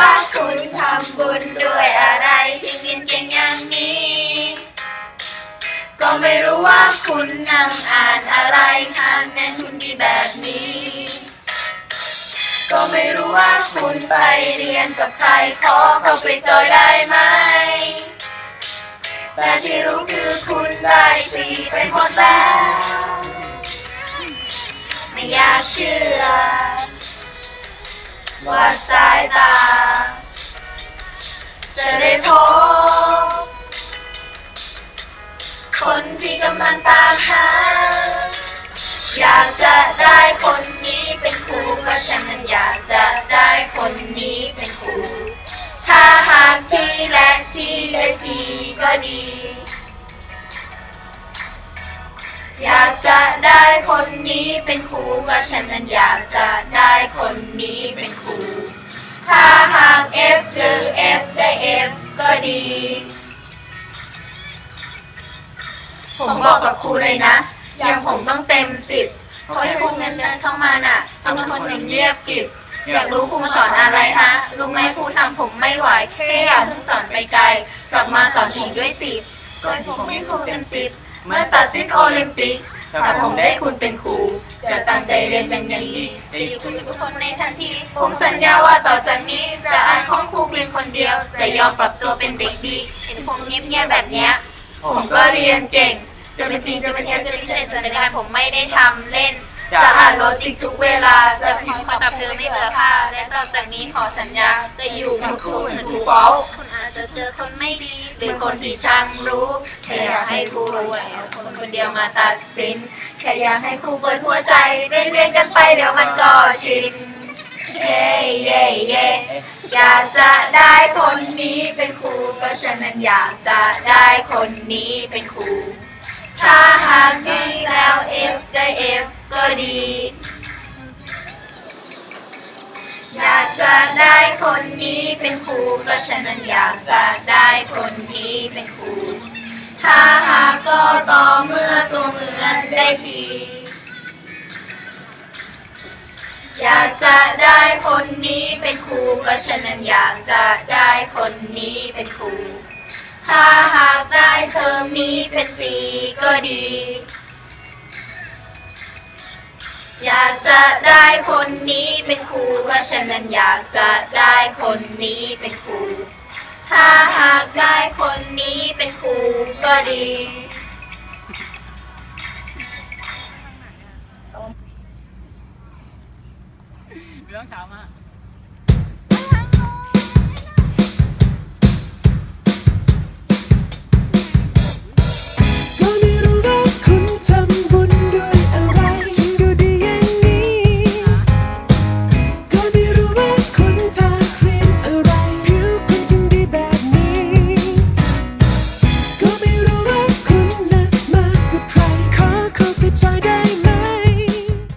่าคุณทำบุญด้วยอะไรถึงเรียนเก่งอย่างนี้ ก็ไม่รู้ว่าคุณนั่งอ่านอะไรข้างนั้นคุณดีแบบนี้ ก็ไม่รู้ว่าคุณไปเรียนกับใครขอเข้าไปจอยได้ไหม แต่ที่รู้คือคุณได้สีไปหมดแล้ว ไม่อยากเชื่อ ว่าสายตา จะได้พบ คนที่กำลังตามหา อยากจะได้คนนี้เป็นครูก็ฉันนั้นอยากจะได้คนนี้เป็นครู ถ้าหากที่และที่ได้ทีก็ดี อยากจะได้คนนี้เป็นครูก็ฉันนั้นอยากจะได้คนนี้เป็นครูถ้าหาก F เจอ F ได้ F ก็ดี ผมบอกกับครูเลยนะ อย่างผมต้องเต็มสิบเพราะที่ครูเงินเดือนเข้ามาน่ะต้องเป็นคนหนึ่งเรียบกริบอยากรู้ครูมาสอนอะไรฮะ รู้ไหมครูทำผมไม่ไหวแค่อยากเพิ่งสอนไปไกล กลับมาสอนอีกด้วยสิก่อนผมไม่ครูเต็มสิบ เมื่อตัดสิ้นโอลิมปิกถ้าผมได้คุณเป็นครู จะตั้งใจเรียนเป็นอย่างดีจะอยู่คุณทุกคนในทันที ผมสัญญาว่าต่อจากนี้ จะอ่านของครูเพียงคนเดียว จะยอมปรับตัวเป็นเด็กดีเห็นผมเงียบๆแบบเนี้ย ผมก็เรียนเก่ง จะเป็นจริงจะเป็นเท็จจะเป็นเท็จจะเป็นการผมไม่ได้ทำเล่น จะอ่านโลจิกทุกเวลา จะพิมพ์คำตับเธอไม่เบื่อค่าและต่อจากนี้ขอสัญญาจะอยู่กับครูเหมือนครูเฝ้าคุณอา จะเจอคนไม่ดี หรือคนที่ช่างรู้แค่อยากให้ครูรู้ว่าเอาคนคนเดียวมาตัดสินแค่อยากให้ครูเปิดหัวใจได้เรียนกันไปเดี๋ยวมันก็ชินเย้เย้เย้อยากจะได้คนนี้เป็นครูก็ฉะนั้นอยากจะได้คนนี้เป็นครูถ้าหากดีแล้ว F ได้ F ก็ดีากจะได้คนนี้เป็นครูก็ฉะนั้นอยากจะได้คนนี้เป็นครูถ้าหากก็ต่อเมื่อตัวเหมือนได้ทีอยากจะได้คนนี้เป็นครูก็ฉะนั้นอยากจะได้คนนี้เป็นครูถ้าหากได้เทอมนี้เป็นสีก็ดี อยากจะได้คนนี้เป็นครูก็ฉะนั้นอยากจะได้คนนี้เป็นครูถ้าหากได้คนนี้เป็นครูก็ดีเรื่องเช้ามาก